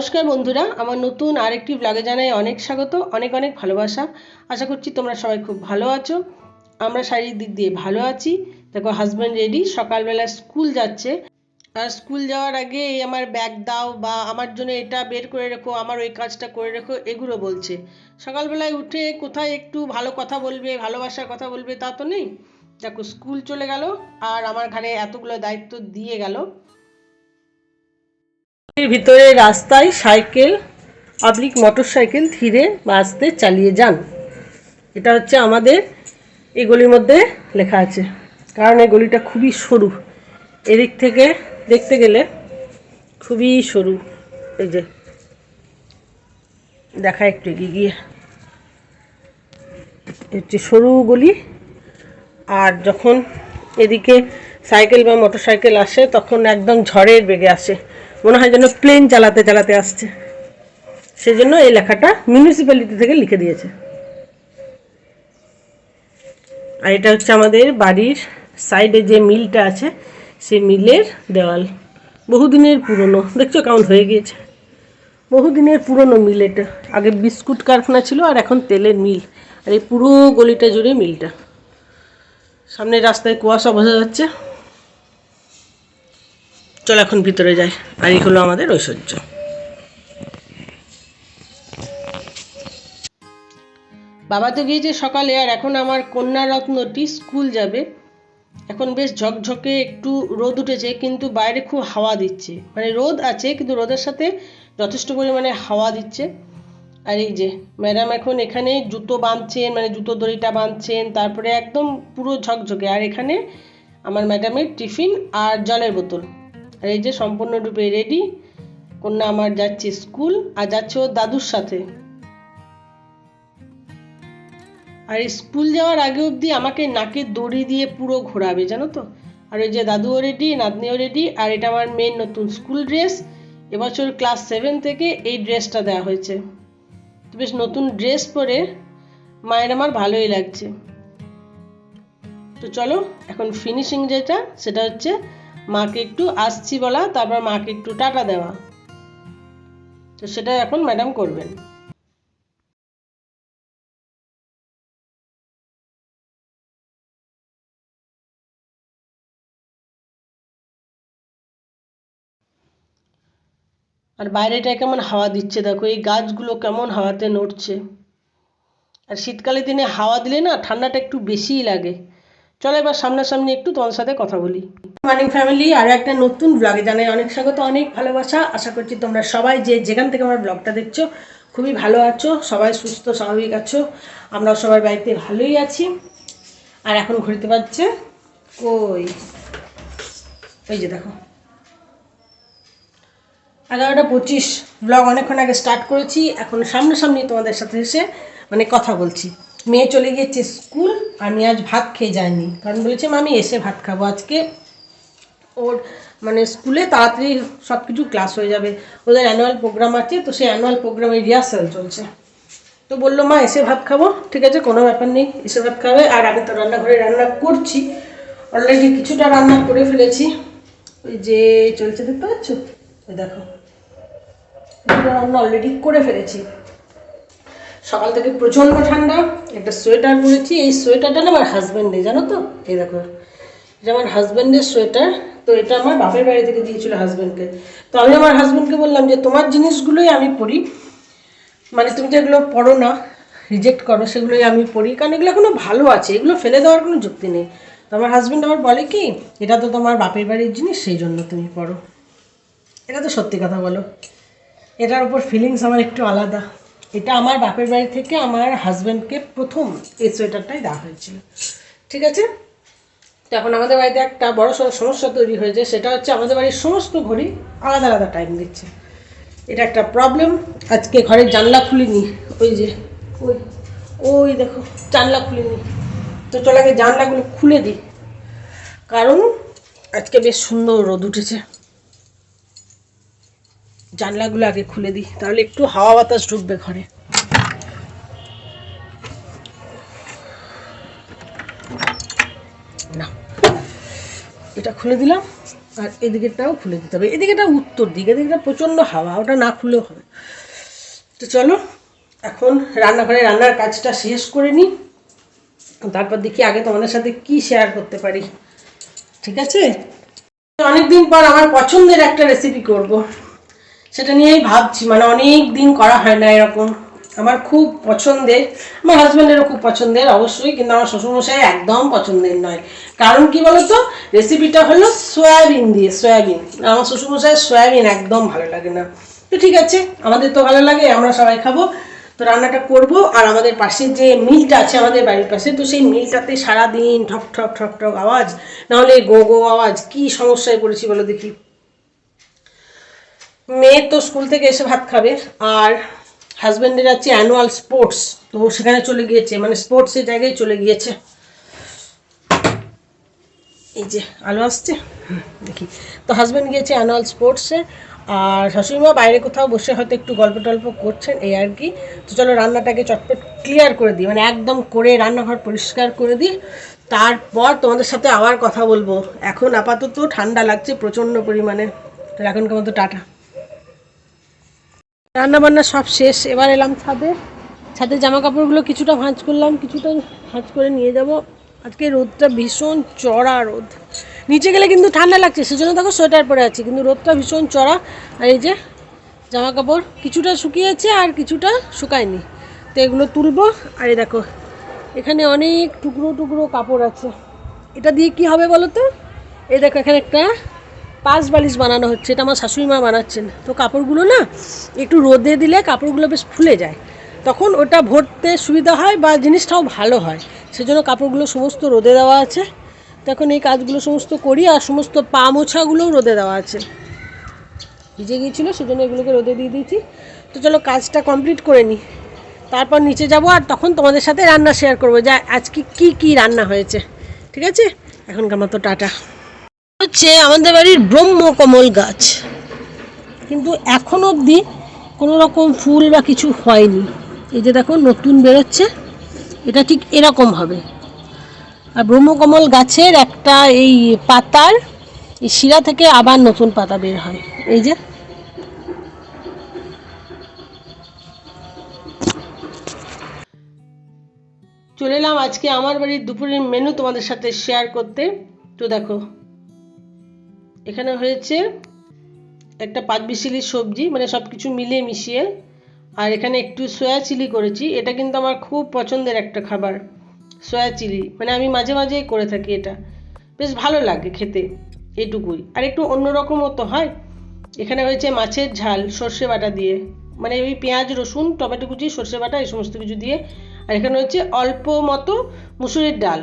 নমস্কার বন্ধুরা, আমার নতুন আরেকটি ব্লগে জানাই অনেক স্বাগত, অনেক অনেক ভালোবাসা। আশা করছি তোমরা সবাই খুব ভালো আছো। আমরা শারীরিক দিক দিয়ে ভালো আছি। দেখো হাজব্যান্ড রেডি সকালবেলা স্কুল যাচ্ছে। আর স্কুল যাওয়ার আগে এই আমার ব্যাগ দাও বা আমার জন্য এটা বের করে রেখো, আমার ওই কাজটা করে রেখো, এগুলো বলছে। সকালবেলায় উঠে কোথায় একটু ভালো কথা বলবে, ভালোবাসার কথা বলবে তা তো নেই। দেখো স্কুল চলে গেল, আর আমার ঘাড়ে এতগুলো দায়িত্ব দিয়ে গেল। ভিতরে রাস্তায় সাইকেল, পাবলিক মোটর সাইকেল ধীরে বাসতে চালিয়ে যান। এটা হচ্ছে আমাদের, এই গলির মধ্যে লেখা আছে। কারণ এই গলিটা খুবই সরু। এদিক থেকে দেখতে গেলে খুবই সরু। এই যে, দেখা একটু এগিয়ে গিয়ে। হচ্ছে সরু গলি। আর যখন এদিকে সাইকেল বা মোটর সাইকেল আসে, তখন একদম ঝড়ের বেগে আসে। মনে হয় যেন প্লেন চালাতে চালাতে আসছে। সেই জন্য এই লেখাটা মিউনিসিপ্যালিটি থেকে লিখে দিয়েছে। আর এটা হচ্ছে আমাদের বাড়ির সাইডে যে মিলটা আছে সেই মিলের দেওয়াল। বহুদিনের পুরনো, দেখছ কেমন হয়ে গিয়েছে। বহুদিনের পুরনো মিল এটা। আগে বিস্কুট কারখানা ছিল আর এখন তেলের মিল। আর এই পুরো গলিটা জুড়ে মিলটা। সামনে রাস্তায় কুয়াশা বোঝা যাচ্ছে। চল এখন ভিতরে যাই আর এই হলো আমাদের ঐশ্বর্য। বাবা তো গিয়েছে সকালে, আর এখন আমার কন্যা রত্নটি স্কুল যাবে। এখন বেশ ঝকঝকে, একটু রোদ উঠেছে, কিন্তু বাইরে খুব হাওয়া দিচ্ছে। মানে রোদ আছে, কিন্তু রোদের সাথে যথেষ্ট পরিমাণে হাওয়া দিচ্ছে। আর এই যে, ম্যাডাম এখন এখানে জুতো বাঁধছেন মানে জুতো দড়িটা বাঁধছেন, তারপরে একদম পুরো ঝকঝকে। আর এখানে আমার ম্যাডামের টিফিন আর জলের বোতল। আর এই যে সম্পূর্ণরূপে রেডি কন্যা আমার যাচ্ছে স্কুল আর যাচ্ছে ওর দাদুর সাথে। আর স্কুল যাওয়ার আগে অবধি আমাকে নাকে দড়ি দিয়ে পুরো ঘোরাবে, জানো তো? আর ওই যে দাদুও রেডি নাতনিও রেডি আর এটা আমার মেন নতুন স্কুল ড্রেস এবছর ক্লাস সেভেন থেকে এই ড্রেসটা দেওয়া হয়েছে। তো বেশ নতুন ড্রেস পরে মায়ের আমার ভালোই লাগছে। তো চলো, এখন ফিনিশিং যেটা, সেটা হচ্ছে মাকে একটু আসছি বলা, তারপর মাকে একটু টাকা দেওয়া। তো সেটা এখন ম্যাডাম করবেন। আর বাইরেটা কেমন হাওয়া দিচ্ছে দেখো, এই গাছগুলো কেমন হাওয়াতে নড়ছে। আর শীতকালের দিনে হাওয়া দিলে না ঠান্ডাটা একটু বেশিই লাগে। চলো এবার সামনাসামনি একটু তোমার সাথে কথা বলি। মর্নিং ফ্যামিলি আর একটা নতুন ব্লগে জানাই অনেক স্বাগত, অনেক ভালোবাসা। আশা করছি তোমরা সবাই যে যেখান থেকে আমার ব্লগটা দেখছ, খুবই ভালো আছো, সবাই সুস্থ, স্বাভাবিক আছো। আমরাও সবাই বাড়িতে ভালোই আছি। আর এখন ঘুরতে পারছে কই? ওই যে দেখো। এগারোটা পঁচিশ ব্লগ অনেকক্ষণ আগে স্টার্ট করেছি, এখন সামনাসামনি তোমাদের সাথে এসে মানে কথা বলছি। মেয়ে চলে গিয়েছে স্কুল আর মেয়ে আজ ভাত খেয়ে যাইনি। কারণ বলেছে আমি এসে ভাত খাব। আজকে ওর মানে স্কুলে তাড়াতাড়ি সব কিছু ক্লাস হয়ে যাবে। ওদের অ্যানুয়াল প্রোগ্রাম আছে, তো সেই অ্যানুয়াল প্রোগ্রামের রিহার্সাল চলছে। তো বলল, মা, এসে ভাত খাব, ঠিক আছে, কোনো ব্যাপার নেই, এসে ভাত খাবে। আর আমি তো রান্নাঘরে রান্না করছি। অলরেডি কিছুটা রান্না করে ফেলেছি। ওই যে চলছে, দেখতে পাচ্ছ? ওই দেখো। রান্না অলরেডি করে ফেলেছি। সকাল থেকে প্রচণ্ড ঠান্ডা, একটা সোয়েটার পরেছি, এই সোয়েটারটা না আমার হাজব্যান্ডে জানো তো? এই দেখো, এটা আমার হাজব্যান্ডের সোয়েটার, তো এটা আমার বাপের বাড়ি থেকে দিয়েছিল হাজব্যান্ডকে তো আমি আমার হাজব্যান্ডকে বললাম যে, তোমার জিনিসগুলোই আমি পরি। মানে তুমি যেগুলো পড়ো না রিজেক্ট করো, সেগুলোই আমি পড়ি কারণ এগুলো এখনও ভালো আছে, এগুলো ফেলে দেওয়ার কোনো যুক্তি নেই। তো আমার হাজব্যান্ড আমার বলে কি, এটা তো তোমার বাপের বাড়ির জিনিস, সেই জন্য তুমি পড়ো। এটা তো সত্যি কথা বলো। এটার উপর ফিলিংস আমার একটু আলাদা। এটা আমার বাপের বাড়ি থেকে আমার হাজব্যান্ডকে প্রথম এই সোয়েটারটাই দেওয়া হয়েছিল। ঠিক আছে? তো এখন আমাদের বাড়িতে একটা বড় সড়ো সমস্যা তৈরি হয়েছে, সেটা হচ্ছে আমাদের বাড়ির সমস্ত ঘড়ি আলাদা আলাদা টাইম দিচ্ছে। এটা একটা প্রবলেম আজকে ঘরের জানলা খুলিনি। ওই যে, ওই ওই দেখো, জানলা খুলিনি। তো চলে আগে জানলাগুলো খুলে দিই। কারণ আজকে বেশ সুন্দর রোদ উঠেছে। জানলাগুলো আগে খুলে দিই, তাহলে একটু হাওয়া বাতাস ঢুকবে ঘরে। না, এটা খুলে দিলাম, আর এদিকেরটাও খুলে দিতে হবে। এদিকেটা উত্তর দিক, এদিকেটা প্রচণ্ড হাওয়া, ওটা না খুলেও হবে। তো চলো, এখন রান্নাঘরে রান্নার কাজটা শেষ করে নিই। তারপর দেখি আগে তোমাদের সাথে কি শেয়ার করতে পারি। ঠিক আছে? অনেকদিন পর আমার পছন্দের একটা রেসিপি করব। সেটা নিয়েই ভাবছি মানে অনেক দিন করা হয় না এরকম। আমার খুব পছন্দের, আমার হাজব্যান্ডেরও খুব পছন্দের, অবশ্যই, কিন্তু আমার শ্বশুরমশাই একদম পছন্দের নয়। কারণ কি বলতো? রেসিপিটা হলো সয়াবিন দিয়ে, সয়াবিন। আমার শ্বশুরমশাই সয়াবিন একদম ভালো লাগে না। তো ঠিক আছে, আমাদের তো ভালো লাগে, আমরা সবাই খাব। তো রান্নাটা করব, আর আমাদের পাশে যে মিলটা আছে আমাদের বাড়ির পাশে, তো সেই মিলটাতে সারাদিন ঠক ঠক ঠক ঠক আওয়াজ, নাহলে গো গো আওয়াজ, কি সমস্যায় পড়েছি বলো দেখি। মেয়ে তো স্কুল থেকে এসে ভাত খাবে, আর হাজব্যান্ডের আছে অ্যানুয়াল স্পোর্টস তো সেখানে চলে গিয়েছে মানে স্পোর্টসের জায়গায় চলে গিয়েছে। এই যে আলো আসছে দেখি। তো হাজব্যান্ড গিয়েছে অ্যানুয়াল স্পোর্টসে আর শাশুড়িমা বাইরে কোথাও বসে হয়তো একটু গল্প টল্প করছেন, এই আর কি। তো চলো রান্নাটাকে চটপট ক্লিয়ার করে দিই মানে একদম করে রান্নাঘর পরিষ্কার করে দিই। তারপর তোমাদের সাথে আবার কথা বলব। এখন আপাতত ঠান্ডা লাগছে প্রচণ্ড পরিমাণে। তো এখনকার মতো টাটা। রান্না বান্না সব শেষ, এবার এলাম ছাদে। ছাদে জামা কাপড়গুলো কিছুটা ভাঁজ করলাম, কিছুটা ভাঁজ করে নিয়ে যাব। আজকে রোদটা ভীষণ চড়া রোদ। নিচে গেলে কিন্তু ঠান্ডা লাগছে, সেজন্য দেখো সোয়েটার পরে আছি, কিন্তু রোদটা ভীষণ চড়া। আর এই যে জামা কাপড় কিছুটা শুকিয়েছে আর কিছুটা শুকায়নি। তো এগুলো তুলবো, আর এই দেখো, এখানে অনেক টুকরো টুকরো কাপড় আছে। এটা দিয়ে কি হবে বলো তো? এই দেখো, এখানে একটা পাঁচ বালিশ বানানো হচ্ছে, এটা আমার শাশুড়ি মা বানাচ্ছেন। তো কাপড়গুলো না একটু রোদে দিলে কাপড়গুলো বেশ ফুলে যায়। তখন ওটা ভরতে সুবিধা হয় বা জিনিসটাও ভালো হয়। সেজন্য কাপড়গুলো সমস্ত রোদে দেওয়া আছে। তখন এই কাজগুলো সমস্ত করি আর সমস্ত পা মোছাগুলোও রোদে দেওয়া আছে। ভিজে গিয়েছিল, সেজন্য এগুলোকে রোদে দিয়ে দিয়েছি। তো চলো কাজটা কমপ্লিট করে নিই। তারপর নিচে যাব আর তখন তোমাদের সাথে রান্না শেয়ার করব যে আজকে কি কি রান্না হয়েছে। ঠিক আছে? এখনকার মতো টাটা। হচ্ছে আমাদের বাড়ির ব্রহ্মকমল গাছ। কিন্তু এখন অবধি কোনো রকম ফুল বা কিছু হয়নি। এই যে দেখো, নতুন বেরোচ্ছে। এটা ঠিক এরকম হবে। আর ব্রহ্মকমল গাছের একটা এই পাতার, এই শিরা থেকে আবার নতুন পাতা বের হয়। এই যে। চলে এলাম আজকে আমার বাড়ির দুপুরের মেনু তোমাদের সাথে শেয়ার করতে। তো দেখো এখানে হয়েছে একটা পাঁচবিশিলি সবজি মানে সব কিছু মিলিয়ে মিশিয়ে। আর এখানে একটু সয়া চিলি করেছি, এটা কিন্তু আমার খুব পছন্দের একটা খাবার, সয়া চিলি। মানে আমি মাঝে মাঝে করে থাকি এটা। বেশ ভালো লাগে খেতে এটুকুই। আর একটু অন্যরকমও তো হয়। এখানে হয়েছে মাছের ঝাল, সর্ষে বাটা দিয়ে। মানে ওই পেঁয়াজ, রসুন, টমেটো কুচি, সর্ষে বাটা, এই সমস্ত কিছু দিয়ে। আর এখানে হচ্ছে অল্প মতো মুসুরির ডাল।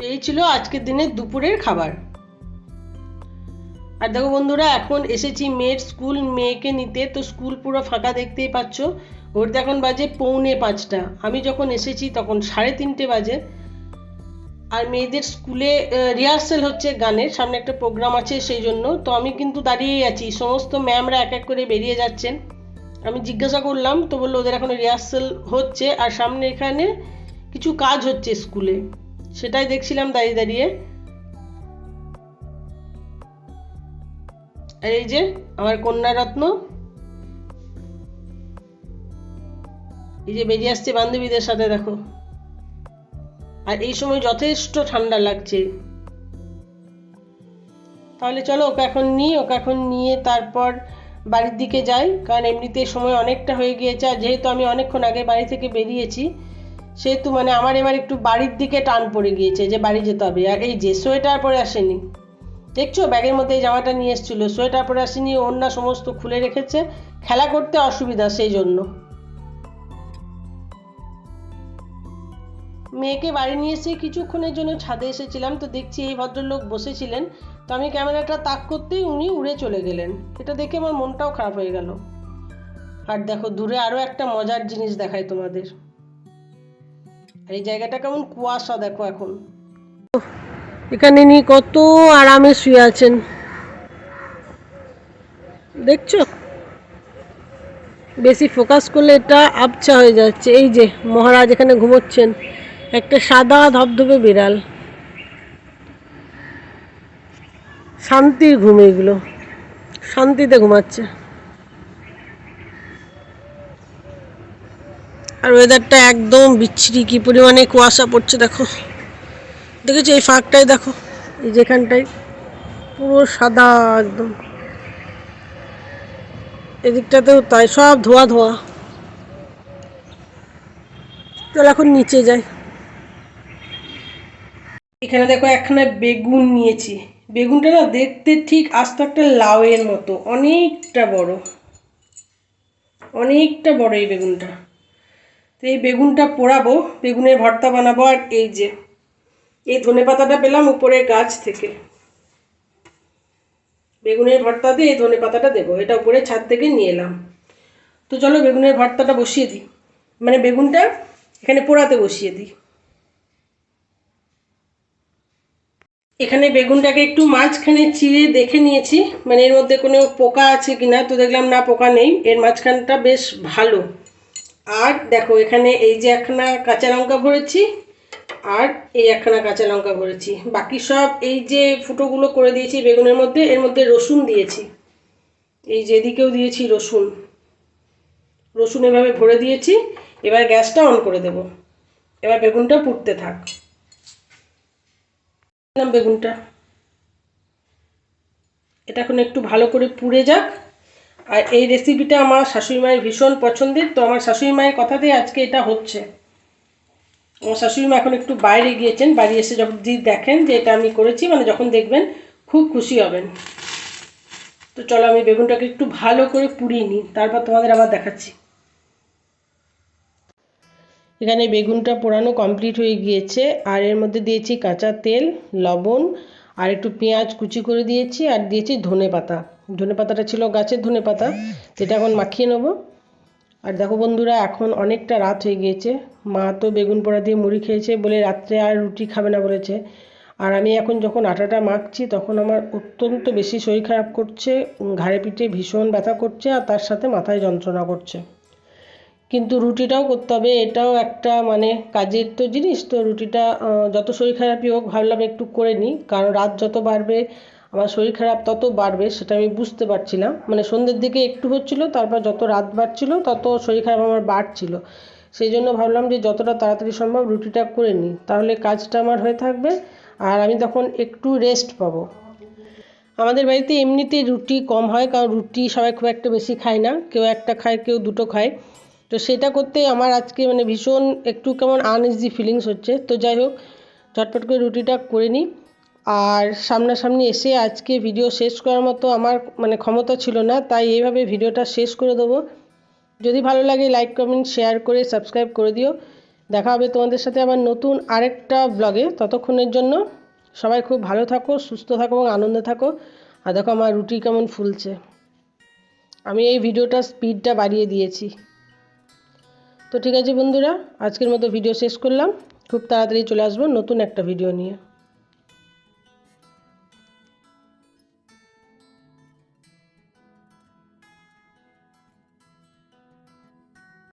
তো এই ছিল আজকের দিনের দুপুরের খাবার। আর দেখো বন্ধুরা, এখন এসেছি মেয়ের স্কুল, মেয়েকে নিতে। তো স্কুল পুরো ফাঁকা দেখতেই পাচ্ছ। ঘড়িতে এখন বাজে পৌনে পাঁচটা। আমি যখন এসেছি তখন সাড়ে তিনটে বাজে। আর মেয়েদের স্কুলে রিহার্সেল হচ্ছে গানের। সামনে একটা প্রোগ্রাম আছে সেই জন্য। তো আমি কিন্তু দাঁড়িয়েই আছি। সমস্ত ম্যামরা এক এক করে বেরিয়ে যাচ্ছেন। আমি জিজ্ঞাসা করলাম, তো বলল ওদের এখন রিহার্সেল হচ্ছে। আর সামনে এখানে কিছু কাজ হচ্ছে স্কুলে। সেটাই দেখছিলাম দাঁড়িয়ে দাঁড়িয়ে। আর এই যে আমার কন্যা রত্ন এই যে বেরিয়ে আসছে বান্ধবীদের সাথে, দেখো। আর এই সময় যথেষ্ট ঠান্ডা লাগছে। তাহলে চলো, ওকে এখন নিই ওকে এখন নিয়ে তারপর বাড়ির দিকে যাই। কারণ এমনিতে সময় অনেকটা হয়ে গিয়েছে, আর যেহেতু আমি অনেকক্ষণ আগে বাড়ি থেকে বেরিয়েছি সেহেতু মানে আমার এবার একটু বাড়ির দিকে টান পড়ে গিয়েছে যে বাড়ি যেতে হবে। আর এই যে সোয়েটার পরে আসেনি। দেখছ? ব্যাগের মধ্যে এই জামাটা নিয়ে এসেছিল। সোয়েটার পরে আসেনি, ওড়না সমস্ত খুলে রেখেছে। খেলা করতে অসুবিধা সেই জন্য। মেয়েকে বাড়ি নিয়ে এসে কিছুক্ষণের জন্য ছাদে এসেছিলাম। তো দেখছি এই ভদ্রলোক বসেছিলেন। তো আমি ক্যামেরাটা তাক করতেই উনি উড়ে চলে গেলেন। এটা দেখে আমার মনটাও খারাপ হয়ে গেল। আর দেখো, দূরে আরও একটা মজার জিনিস দেখায় তোমাদের। আর এই জায়গাটা কেমন কুয়াশা, দেখো এখন। এখানে নি কত আরামে শুয়ে আছেন। দেখছ? বেশি ফোকাস করলে এটা আবছা হয়ে যাচ্ছে। এই যে মহারাজ এখানে ঘুমোচ্ছেন। একটা সাদা ধপধপে বিড়াল। শান্তির ঘুম এগুলো শান্তিতে ঘুমাচ্ছে। আর ওয়েদারটা একদম বিচ্ছিরি, কী পরিমাণে কুয়াশা পড়ছে দেখো। দেখেছ এই ফাঁকটাই দেখো, এই যেখানটায় পুরো সাদা একদম। এদিকটাতেও তাই, সব ধোয়া ধোয়া। চল এখন নিচে যাই। এখানে দেখো একখানা বেগুন নিয়েছি। বেগুনটা না দেখতে ঠিক আস্ত একটা লাউয়ের মতো, অনেকটা বড়। অনেকটা বড় এই বেগুনটা। তো এই বেগুনটা পোড়াবো, বেগুনের ভর্তা বানাবো আর এই যে, এই ধনে পাতাটা পেলাম উপরে গাছ থেকে। বেগুনের ভর্তা দিয়ে এই ধনে পাতাটা দেবো, এটা উপরে ছাদ থেকে নিয়ে এলাম। তো চলো বেগুনের ভর্তাটা বসিয়ে দিই। মানে বেগুনটা এখানে পোড়াতে বসিয়ে দিই। এখানে বেগুনটাকে একটু মাঝখানে চিড়ে দেখে নিয়েছি মানে এর মধ্যে কোনো পোকা আছে কিনা তো দেখলাম না, পোকা নেই। এর মাঝখানটা বেশ ভালো। আর দেখো এখানে এই যে একখানা কাঁচা লঙ্কা ভরেছি, আর এই একখানা কাঁচা লঙ্কা ভরেছি। বাকি সব এই যে ফুটোগুলো করে দিয়েছি বেগুনের মধ্যে, এর মধ্যে রসুন দিয়েছি। এই যেদিকেও দিয়েছি রসুন। রসুন এভাবে ভরে দিয়েছি, এবার গ্যাসটা অন করে দেব। এবার বেগুনটা পুড়তে থাক। বেগুনটা। এটা এখন একটু ভালো করে পুড়ে যাক। আর এই রেসিপিটা আমার শাশুড়ি মায়ের ভীষণ পছন্দের। তো আমার শাশুড়ি মায়ের কথাতে আজকে এটা হচ্ছে। আমার শাশুড়ি মা এখন একটু বাইরে গিয়েছেন, বাড়ি এসে যখন যদি দেখেন যে এটা আমি করেছি মানে যখন দেখবেন খুব খুশি হবেন। তো চলো আমি বেগুনটাকে একটু ভালো করে পুড়িয়ে নিই, তারপর তোমাদের আবার দেখাচ্ছি। এখানে বেগুনটা পোড়ানো কমপ্লিট হয়ে গিয়েছে, আর এর মধ্যে দিয়েছি কাঁচা তেল, লবণ, আর একটু পেঁয়াজ কুচি করে দিয়েছি, আর দিয়েছি ধনে পাতা ধনে পাতাটা ছিল গাছের ধনে পাতা যেটা এখন মাখিয়ে নেব। আর দেখো বন্ধুরা, এখন অনেকটা রাত হয়ে গিয়েছে। মা তো বেগুন পোড়া দিয়ে মুড়ি খেয়েছে বলে রাত্রে আর রুটি খাবে না বলেছে। আর আমি এখন যখন আটাটা মাখছি, তখন আমার অত্যন্ত বেশি শরীর খারাপ করছে, ঘাড়ে পিঠে ভীষণ ব্যথা করছে, আর তার সাথে মাথায় যন্ত্রণা করছে। কিন্তু রুটিটাও করতে হবে, এটাও একটা মানে কাজের তো জিনিস। তো রুটিটা যত শরীর খারাপই হোক, ভাবলাম একটু করে নিই। কারণ রাত যত বাড়বে আমার শরীর খারাপ তত বাড়বে সেটা আমি বুঝতে পারছিলাম। মানে সন্ধ্যের দিকে একটু হচ্ছিল, তারপর যত রাত বাড়ছিল তত শরীর খারাপ আমার বাড়ছিল। সেই জন্য ভাবলাম যে যতটা তাড়াতাড়ি সম্ভব রুটিটা করে নিই। তাহলে কাজটা আমার হয়ে থাকবে আর আমি তখন একটু রেস্ট পাবো। আমাদের বাড়িতে এমনিতেই রুটি কম হয়, কারণ রুটি সবাই খুব একটা বেশি খায় না। কেউ একটা খায়, কেউ দুটো খায়। তো সেটা করতে আমার আজকে মানে ভীষণ একটু কেমন আনইজি ফিলিংস হচ্ছে। তো যাই হোক, ঝটপট করে রুটিটা করে নিই। আর সামনাসামনি এসে আজকে ভিডিও শেষ করার মতো আমার মানে ক্ষমতা ছিল না, তাই এইভাবে ভিডিওটা শেষ করে দেবো। যদি ভালো লাগে লাইক কমেন্ট শেয়ার করে সাবস্ক্রাইব করে দিও। দেখা হবে তোমাদের সাথে আবার নতুন আরেকটা ব্লগে ততক্ষণের জন্য সবাই খুব ভালো থাকো, সুস্থ থাকো এবং আনন্দে থাকো। আর দেখো আমার রুটি কেমন ফুলছে। আমি এই ভিডিওটার স্পিডটা বাড়িয়ে দিয়েছি। তো ঠিক আছে বন্ধুরা, আজকের মতো ভিডিও শেষ করলাম। খুব তাড়াতাড়ি চলে আসব নতুন একটা ভিডিও নিয়ে।